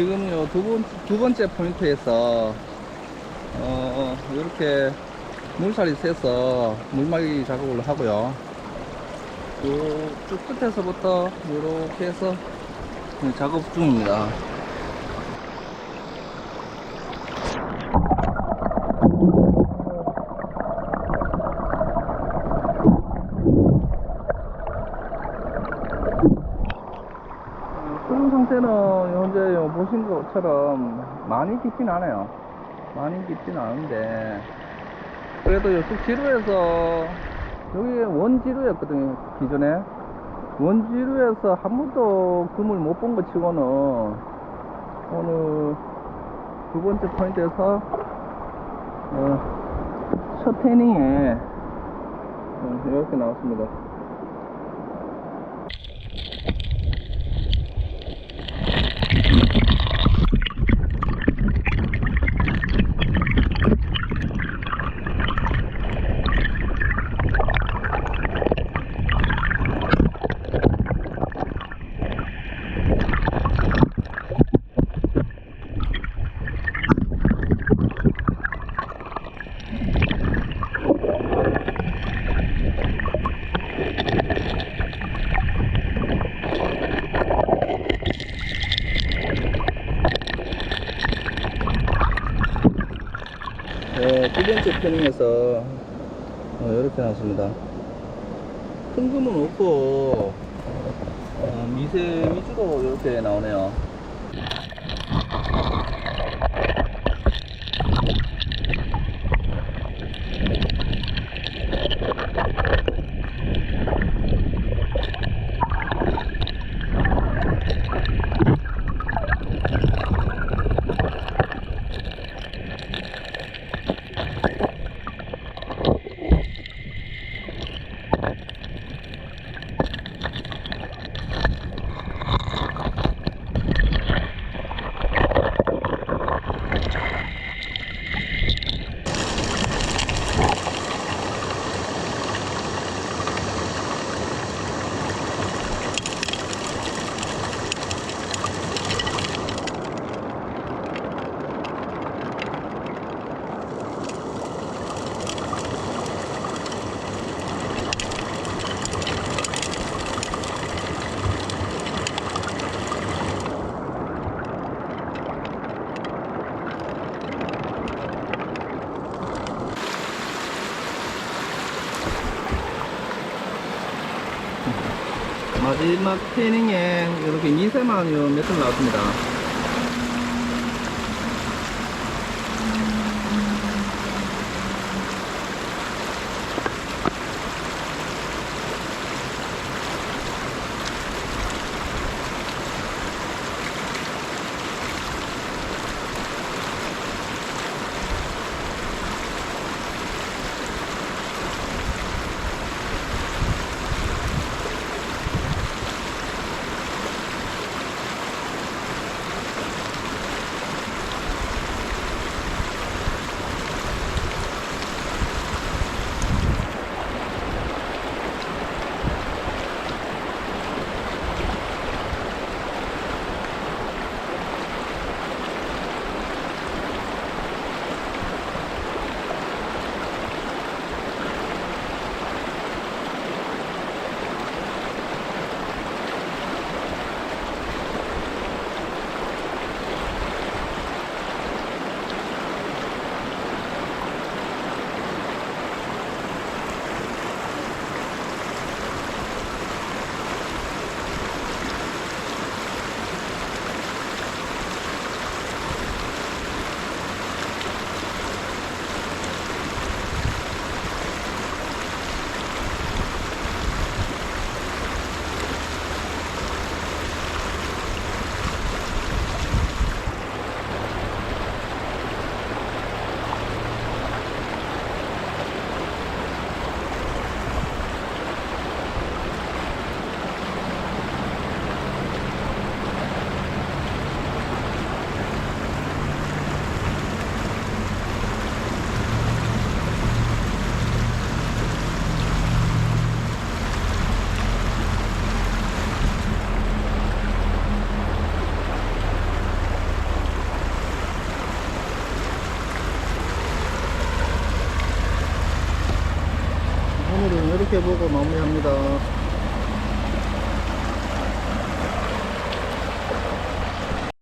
지금 요 두, 번, 두 번째 포인트에서 어, 이렇게 물살이 세서 물막이 작업을 하고요. 요쭉 끝에서부터 이렇게 해서 작업 중입니다. 수중 상태는 현재 요 보신 것처럼 많이 깊진 않아요. 많이 깊진 않은데 그래도 이쪽 지루에서 여기 원지루였거든요 기존에 원지루에서 한 번도 금을 못 본 것 치고는 오늘 두 번째 포인트에서 어, 첫 태닝에 어, 이렇게 나왔습니다. 네, 두 번째 패닝에서 어, 이렇게 나왔습니다. 큰 금은 없고 어, 미세 위주로 이렇게 나오네요. 마지막 패닝에 이렇게 미세만 몇점 나왔습니다. 이렇게 보고 마무리합니다.